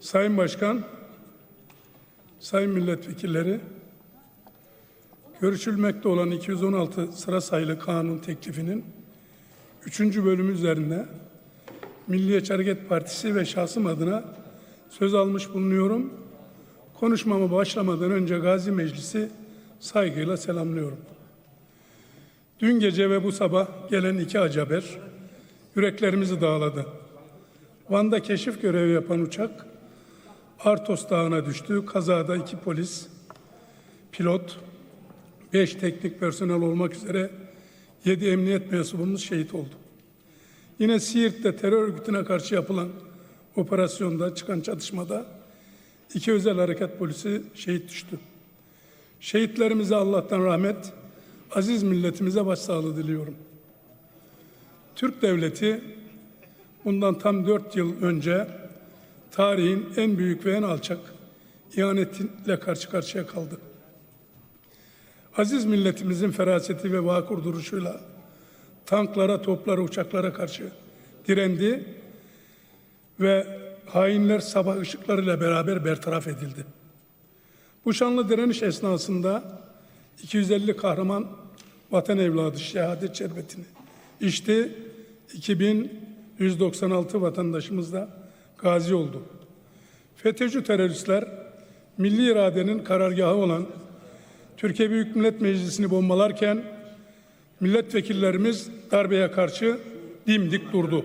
Sayın Başkan, Sayın Milletvekilleri, görüşülmekte olan 216 sıra sayılı kanun teklifinin 3. bölümü üzerinde Milliyetçi Hareket Partisi ve şahsım adına söz almış bulunuyorum. Konuşmama başlamadan önce Gazi Meclisi saygıyla selamlıyorum. Dün gece ve bu sabah gelen iki acı haber yüreklerimizi dağladı. Van'da keşif görevi yapan uçak Artos Dağı'na düştü. Kazada iki polis, pilot, beş teknik personel olmak üzere yedi emniyet mensubumuz şehit oldu. Yine Siirt'te terör örgütüne karşı yapılan operasyonda çıkan çatışmada iki özel harekat polisi şehit düştü. Şehitlerimize Allah'tan rahmet, aziz milletimize başsağlığı diliyorum. Türk Devleti bundan tam dört yıl önce tarihin en büyük ve en alçak ihanetiyle karşı karşıya kaldı. Aziz milletimizin feraseti ve vakur duruşuyla tanklara, toplara, uçaklara karşı direndi ve hainler sabah ışıklarıyla beraber bertaraf edildi. Bu şanlı direniş esnasında 250 kahraman vatan evladı şehadet şerbetini içti. 2196 vatandaşımız da gazi oldu. FETÖ'cü teröristler milli iradenin karargahı olan Türkiye Büyük Millet Meclisi'ni bombalarken milletvekillerimiz darbeye karşı dimdik durdu.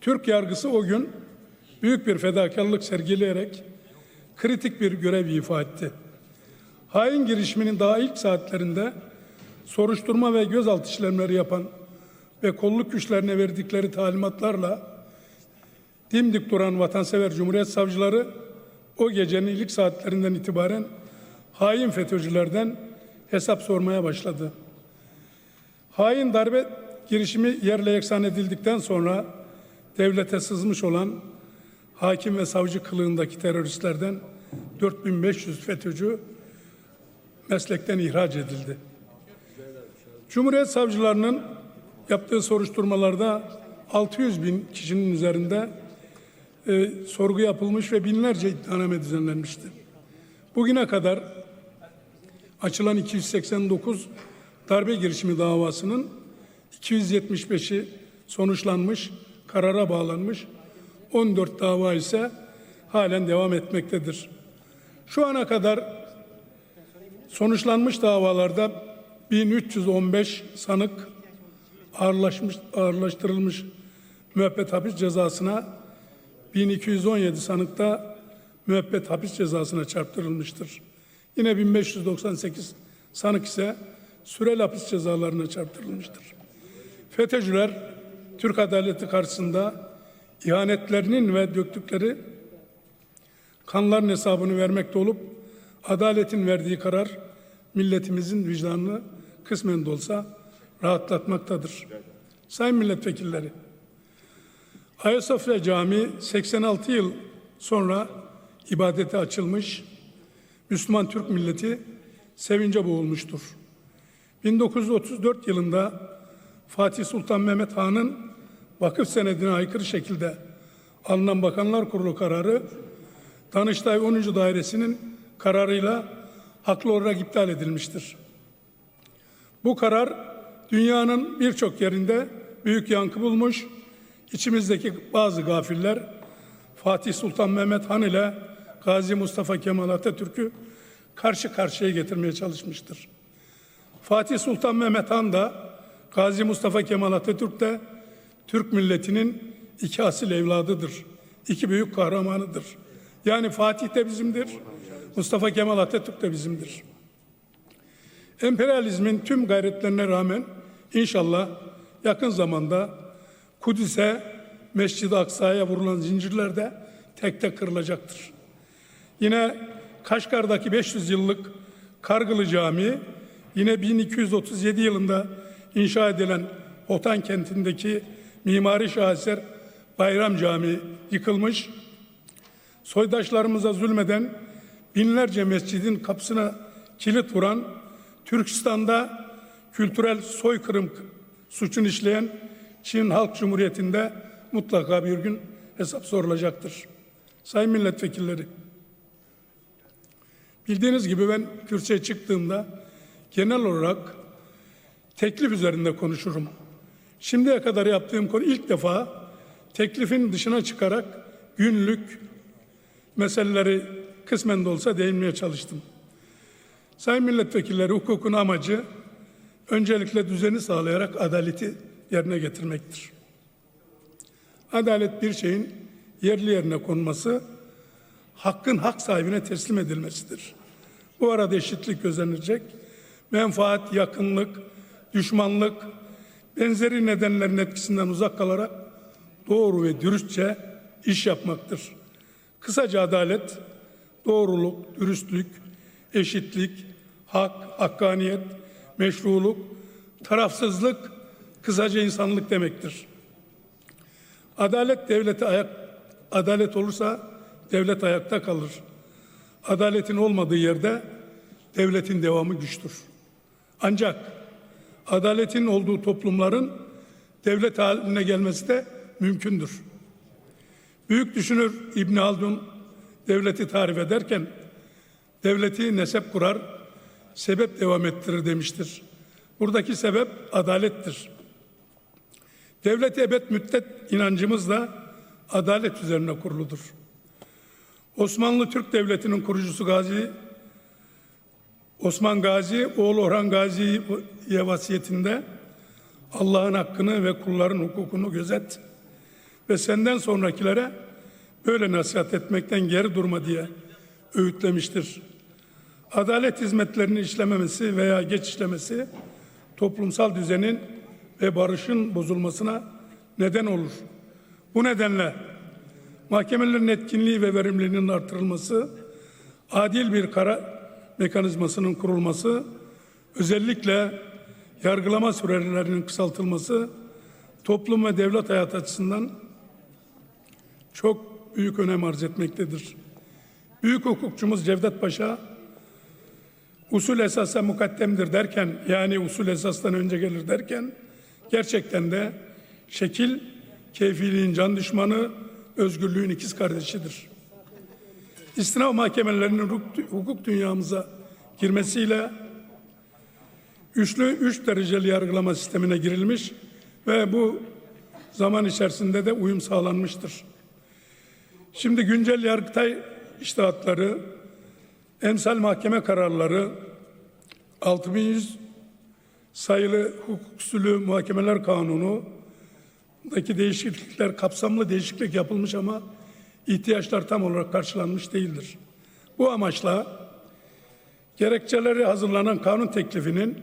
Türk yargısı o gün büyük bir fedakarlık sergileyerek kritik bir görev ifa etti. Hain girişiminin daha ilk saatlerinde soruşturma ve gözaltı işlemleri yapan ve kolluk güçlerine verdikleri talimatlarla dimdik duran vatansever Cumhuriyet savcıları o gecenin ilk saatlerinden itibaren hain FETÖ'cülerden hesap sormaya başladı. Hain darbe girişimi yerle yeksan edildikten sonra devlete sızmış olan hakim ve savcı kılığındaki teröristlerden 4500 FETÖ'cü meslekten ihraç edildi. Cumhuriyet savcılarının yaptığı soruşturmalarda 600 bin kişinin üzerinde e, sorgu yapılmış ve binlerce iddianame düzenlenmişti. Bugüne kadar açılan 289 darbe girişimi davasının 275'i sonuçlanmış, karara bağlanmış, 14 dava ise halen devam etmektedir. Şu ana kadar sonuçlanmış davalarda 1315 sanık ağırlaşmış, ağırlaştırılmış müebbet hapis cezasına 1217 sanık da müebbet hapis cezasına çarptırılmıştır. Yine 1598 sanık ise süreli hapis cezalarına çarptırılmıştır. FETÖ'cüler Türk adaleti karşısında ihanetlerinin ve döktükleri kanların hesabını vermekte olup adaletin verdiği karar milletimizin vicdanını kısmen de olsa rahatlatmaktadır. Sayın milletvekilleri, Ayasofya Camii 86 yıl sonra ibadete açılmış, Müslüman Türk milleti sevince boğulmuştur. 1934 yılında Fatih Sultan Mehmet Han'ın vakıf senedine aykırı şekilde alınan Bakanlar Kurulu kararı Danıştay 10. Dairesi'nin kararıyla haklı olarak iptal edilmiştir. Bu karar dünyanın birçok yerinde büyük yankı bulmuş. İçimizdeki bazı gafiller Fatih Sultan Mehmet Han ile Gazi Mustafa Kemal Atatürk'ü karşı karşıya getirmeye çalışmıştır. Fatih Sultan Mehmet Han da Gazi Mustafa Kemal Atatürk de Türk milletinin iki asil evladıdır. İki büyük kahramanıdır. Yani Fatih de bizimdir, Mustafa Kemal Atatürk de bizimdir. Emperyalizmin tüm gayretlerine rağmen inşallah yakın zamanda Kudüs'e, Mescid-i Aksa'ya vurulan zincirler de tek tek kırılacaktır. Yine Kaşgar'daki 500 yıllık Kargılı Camii, yine 1237 yılında inşa edilen Hotan kentindeki mimari şaheser Bayram Camii yıkılmış. Soydaşlarımıza zulmeden binlerce mescidin kapısına kilit vuran Türkistan'da kültürel soykırım suçunu işleyen Çin Halk Cumhuriyeti'nde mutlaka bir gün hesap sorulacaktır. Sayın milletvekilleri, bildiğiniz gibi ben kürsüye çıktığımda genel olarak teklif üzerinde konuşurum. Şimdiye kadar yaptığım konu ilk defa teklifin dışına çıkarak günlük meseleleri kısmen de olsa değinmeye çalıştım. Sayın milletvekilleri hukukun amacı öncelikle düzeni sağlayarak adaleti yerine getirmektir. Adalet bir şeyin yerli yerine konması, hakkın hak sahibine teslim edilmesidir. Bu arada eşitlik gözlenecek, menfaat, yakınlık, düşmanlık, benzeri nedenlerin etkisinden uzak kalarak doğru ve dürüstçe iş yapmaktır. Kısaca adalet, doğruluk, dürüstlük, eşitlik, hak, hakkaniyet, meşruluk, tarafsızlık, kısaca insanlık demektir. Adalet devlete ayak adalet olursa devlet ayakta kalır. Adaletin olmadığı yerde devletin devamı güçtür. Ancak adaletin olduğu toplumların devlet haline gelmesi de mümkündür. Büyük düşünür İbn Haldun devleti tarif ederken devleti nesep kurar, sebep devam ettirir demiştir. Buradaki sebep adalettir. Devlet ebed müddet inancımız da adalet üzerine kuruludur. Osmanlı Türk Devleti'nin kurucusu Gazi Osman Gazi, oğlu Orhan Gazi'ye vasiyetinde Allah'ın hakkını ve kulların hukukunu gözet ve senden sonrakilere böyle nasihat etmekten geri durma diye öğütlemiştir. Adalet hizmetlerinin işlememesi veya geç işlemesi toplumsal düzenin ve barışın bozulmasına neden olur. Bu nedenle mahkemelerin etkinliği ve verimliliğinin artırılması, adil bir kara mekanizmasının kurulması, özellikle yargılama sürelerinin kısaltılması toplum ve devlet hayatı açısından çok büyük önem arz etmektedir. Büyük hukukçumuz Cevdet Paşa usul esasa mukaddemdir derken yani usul esastan önce gelir derken gerçekten de şekil keyfiliğin can düşmanı, özgürlüğün ikiz kardeşidir. İstinaf mahkemelerinin hukuk dünyamıza girmesiyle üçlü üç dereceli yargılama sistemine girilmiş ve bu zaman içerisinde de uyum sağlanmıştır. Şimdi güncel yargıtay iştahatları, emsal mahkeme kararları, 6100 sayılı hukuk usulü muhakemeler kanunu daki değişiklikler kapsamlı değişiklik yapılmış ama ihtiyaçlar tam olarak karşılanmış değildir. Bu amaçla gerekçeleri hazırlanan kanun teklifinin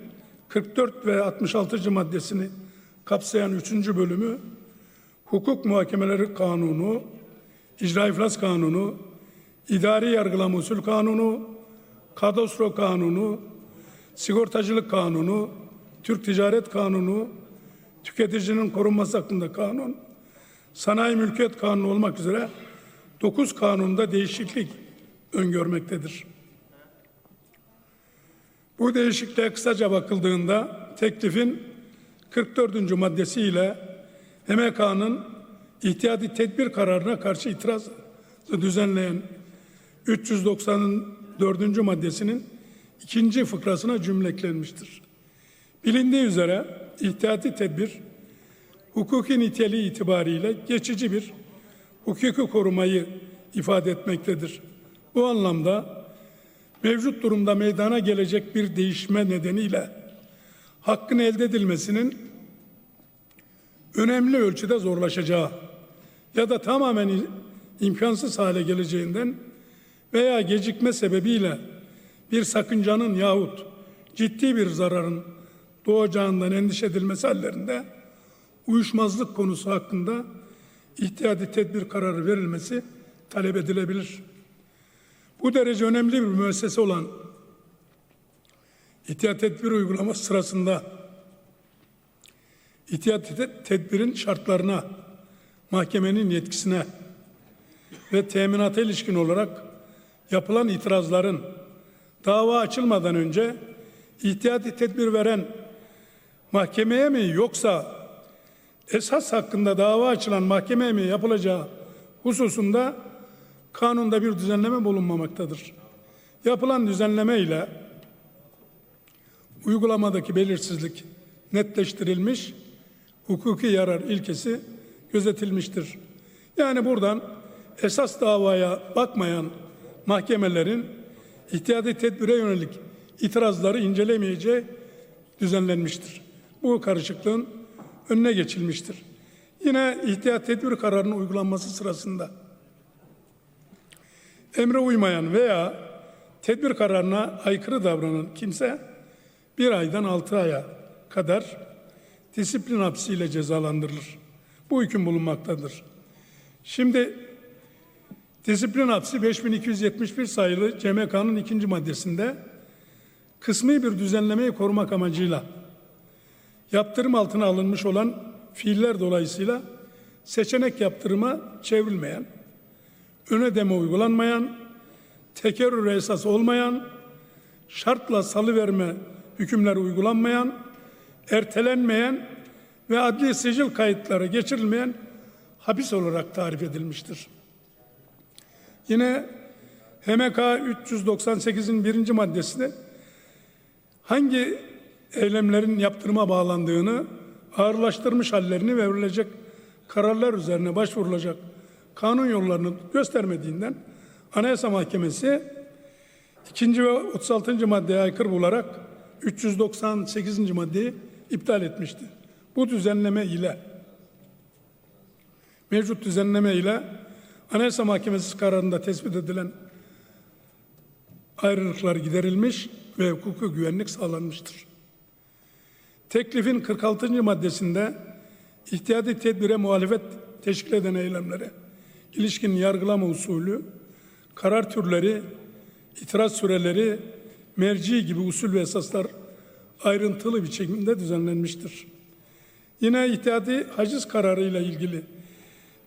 44 ve 66. maddesini kapsayan 3. bölümü hukuk muhakemeleri kanunu, icra iflas kanunu, idari yargılama usul kanunu, kadastro kanunu, sigortacılık kanunu, Türk Ticaret Kanunu, tüketicinin korunması hakkında kanun, sanayi mülkiyet kanunu olmak üzere 9 kanunda değişiklik öngörmektedir. Bu değişikliğe kısaca bakıldığında teklifin 44. maddesiyle MK'nın ihtiyati tedbir kararına karşı itiraz düzenleyen 394. maddesinin ikinci fıkrasına cümleklenmiştir. Bilindiği üzere ihtiyati tedbir hukuki niteliği itibariyle geçici bir hukuki korumayı ifade etmektedir. Bu anlamda mevcut durumda meydana gelecek bir değişme nedeniyle hakkın elde edilmesinin önemli ölçüde zorlaşacağı ya da tamamen imkansız hale geleceğinden veya gecikme sebebiyle bir sakıncanın yahut ciddi bir zararın doğacağından endişe edilmesi hallerinde uyuşmazlık konusu hakkında ihtiyati tedbir kararı verilmesi talep edilebilir. Bu derece önemli bir müessese olan ihtiyat tedbir uygulaması sırasında ihtiyat tedbirin şartlarına, mahkemenin yetkisine ve teminata ilişkin olarak yapılan itirazların dava açılmadan önce ihtiyati tedbir veren mahkemeye mi yoksa esas hakkında dava açılan mahkemeye mi yapılacağı hususunda kanunda bir düzenleme bulunmamaktadır. Yapılan düzenleme ile uygulamadaki belirsizlik netleştirilmiş, hukuki yarar ilkesi gözetilmiştir. Yani buradan esas davaya bakmayan mahkemelerin ihtiyati tedbire yönelik itirazları incelemeyeceği düzenlenmiştir. Bu karışıklığın önüne geçilmiştir. Yine ihtiyat tedbir kararının uygulanması sırasında emre uymayan veya tedbir kararına aykırı davranan kimse bir aydan altı aya kadar disiplin hapsiyle cezalandırılır. Bu hüküm bulunmaktadır. Şimdi disiplin hapsi 5271 sayılı CMK'nın ikinci maddesinde kısmi bir düzenlemeyi korumak amacıyla yaptırım altına alınmış olan fiiller dolayısıyla seçenek yaptırıma çevrilmeyen, öne deme uygulanmayan, tekerrür esas olmayan, şartla salıverme hükümleri uygulanmayan, ertelenmeyen ve adli sicil kayıtları geçirilmeyen hapis olarak tarif edilmiştir. Yine HMK 398'in birinci maddesinde hangi eylemlerin yaptırıma bağlandığını, ağırlaştırmış hallerini ve verilecek kararlar üzerine başvurulacak kanun yollarını göstermediğinden Anayasa Mahkemesi ikinci ve 36. maddeye aykırı bularak 398. maddeyi iptal etmişti. Bu düzenleme ile mevcut düzenleme ile Anayasa Mahkemesi kararında tespit edilen ayrılıklar giderilmiş ve hukuku güvenlik sağlanmıştır. Teklifin 46. maddesinde ihtiyati tedbire muhalefet teşkil eden eylemlere ilişkin yargılama usulü, karar türleri, itiraz süreleri, merci gibi usul ve esaslar ayrıntılı bir şekilde düzenlenmiştir. Yine ihtiyati haciz kararı ile ilgili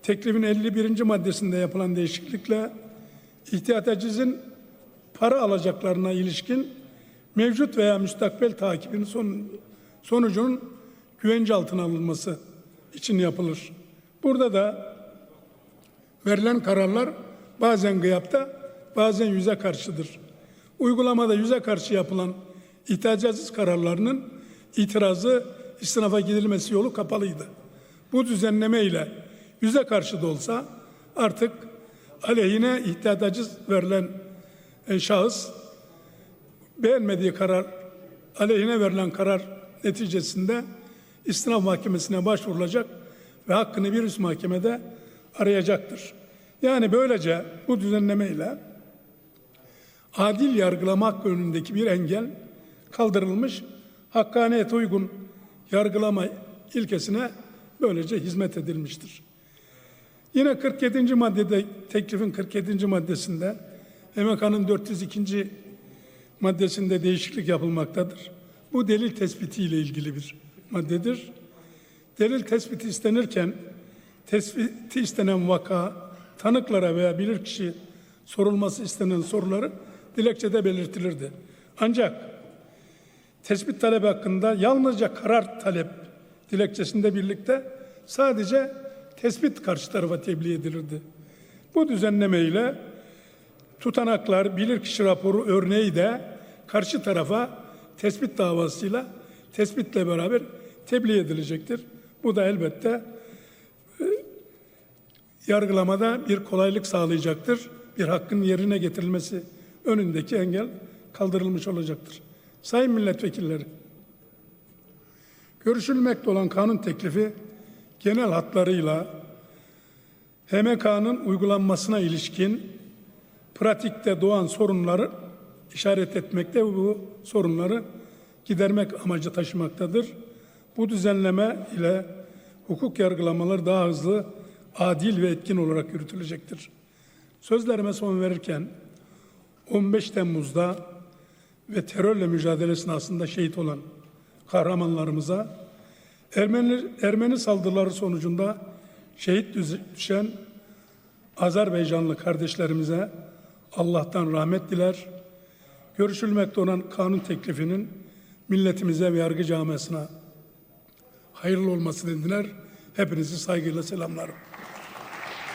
teklifin 51. maddesinde yapılan değişiklikle ihtiyat hacizin para alacaklarına ilişkin mevcut veya müstakbel takibin son, sonucunun güvence altına alınması için yapılır. Burada da verilen kararlar bazen gıyapta, bazen yüze karşıdır. Uygulamada yüze karşı yapılan ihtiyacatsız kararlarının itirazı istinafa gidilmesi yolu kapalıydı. Bu düzenleme ile yüze karşı da olsa artık aleyhine ihtiyacacız verilen e, şahıs beğenmediği karar, aleyhine verilen karar neticesinde istinaf mahkemesine başvurulacak ve hakkını bir üst mahkemede arayacaktır. Yani böylece bu düzenlemeyle adil yargılama hakkı önündeki bir engel kaldırılmış, hakkaniyete uygun yargılama ilkesine böylece hizmet edilmiştir. Yine 47. maddede teklifin 47. maddesinde MK'nın 402. maddesinde değişiklik yapılmaktadır. Bu delil tespiti ile ilgili bir maddedir. Delil tespiti istenirken tespiti istenen vaka, tanıklara veya bilirkişi sorulması istenen soruları dilekçede belirtilirdi. Ancak tespit talebi hakkında yalnızca karar talep dilekçesinde birlikte sadece tespit karşı tarafa tebliğ edilirdi. Bu düzenleme ile tutanaklar, bilirkişi raporu örneği de karşı tarafa tespit davasıyla tespitle beraber tebliğ edilecektir. Bu da elbette e, yargılamada bir kolaylık sağlayacaktır. Bir hakkın yerine getirilmesi önündeki engel kaldırılmış olacaktır. Sayın milletvekilleri, görüşülmekte olan kanun teklifi genel hatlarıyla HMK'nın uygulanmasına ilişkin pratikte doğan sorunları işaret etmekte ve bu sorunları gidermek amacı taşımaktadır. Bu düzenleme ile hukuk yargılamaları daha hızlı, adil ve etkin olarak yürütülecektir. Sözlerime son verirken 15 Temmuz'da ve terörle mücadele esnasında şehit olan kahramanlarımıza Ermeni, Ermeni saldırıları sonucunda şehit düşen Azerbaycanlı kardeşlerimize Allah'tan rahmet diler. Görüşülmekte olan kanun teklifinin milletimize ve yargı camiasına hayırlı olmasını diler. Hepinizi saygıyla selamlarım.